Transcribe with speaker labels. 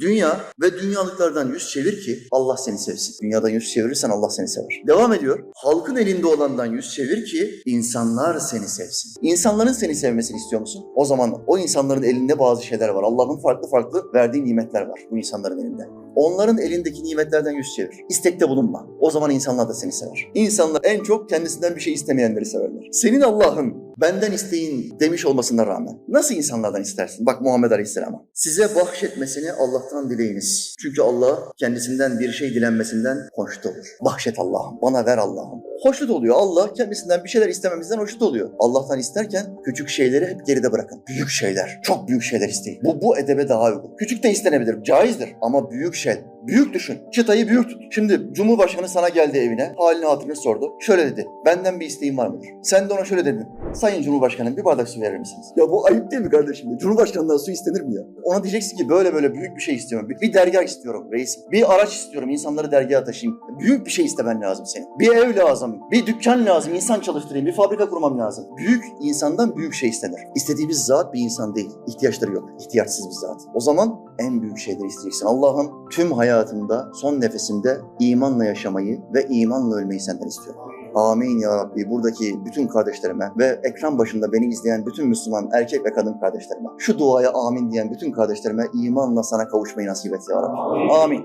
Speaker 1: Dünya ve dünyalıklardan yüz çevir ki Allah seni sevsin. Dünyadan yüz çevirirsen Allah seni sever. Devam ediyor. Halkın elinde olandan yüz çevir ki insanlar seni sevsin. İnsanların seni sevmesini istiyor musun? O zaman o insanların elinde bazı şeyler var. Allah'ın farklı farklı verdiği nimetler var bu insanların elinde. Onların elindeki nimetlerden yüz çevir. İstekte bulunma. O zaman insanlar da seni sever. İnsanlar en çok kendisinden bir şey istemeyenleri severler. Senin Allah'ın benden isteyin demiş olmasına rağmen nasıl insanlardan istersin? Bak Muhammed Aleyhisselam'a. Size bahşetmesini Allah'tan dileyiniz. Çünkü Allah kendisinden bir şey dilenmesinden hoşnut olur. Bahşet Allah'ım, bana ver Allah'ım. Hoşnut oluyor. Allah kendisinden bir şeyler istememizden hoşnut oluyor. Allah'tan isterken küçük şeyleri hep geride bırakın. Büyük şeyler, çok büyük şeyler isteyin. Bu, bu edebe daha uygun. Küçük de istenebilir, caizdir. Ama büyük şey, Büyük düşün. Çıtayı büyük tut. Şimdi Cumhurbaşkanı sana geldi evine. Halini hatırını sordu. Şöyle dedi. Benden bir isteğin var mıdır? Sen de ona şöyle dedin. Sayın Cumhurbaşkanım bir bardak su verir misiniz? Ya bu ayıp değil mi kardeşim? ya? Cumhurbaşkanından su istenir mi ya? Ona diyeceksin ki böyle böyle büyük bir şey istiyorum. Bir, bir dergah istiyorum reisim. Bir araç istiyorum. insanları dergaha taşıyayım. Büyük bir şey istemen lazım senin. Bir ev lazım. Bir dükkan lazım. insan çalıştırayım. Bir fabrika kurmam lazım. Büyük insandan büyük şey istenir. İstediğimiz zat bir insan değil. İhtiyaçları yok. İhtiyaçsız bir zat. O zaman en büyük şeyleri isteyeceksin. Allah'ım tüm hayatımda, son nefesimde imanla yaşamayı ve imanla ölmeyi senden istiyorum. Amin ya Rabbi. Buradaki bütün kardeşlerime ve ekran başında beni izleyen bütün Müslüman erkek ve kadın kardeşlerime, şu duaya amin diyen bütün kardeşlerime imanla sana kavuşmayı nasip et ya Rabbi. Amin.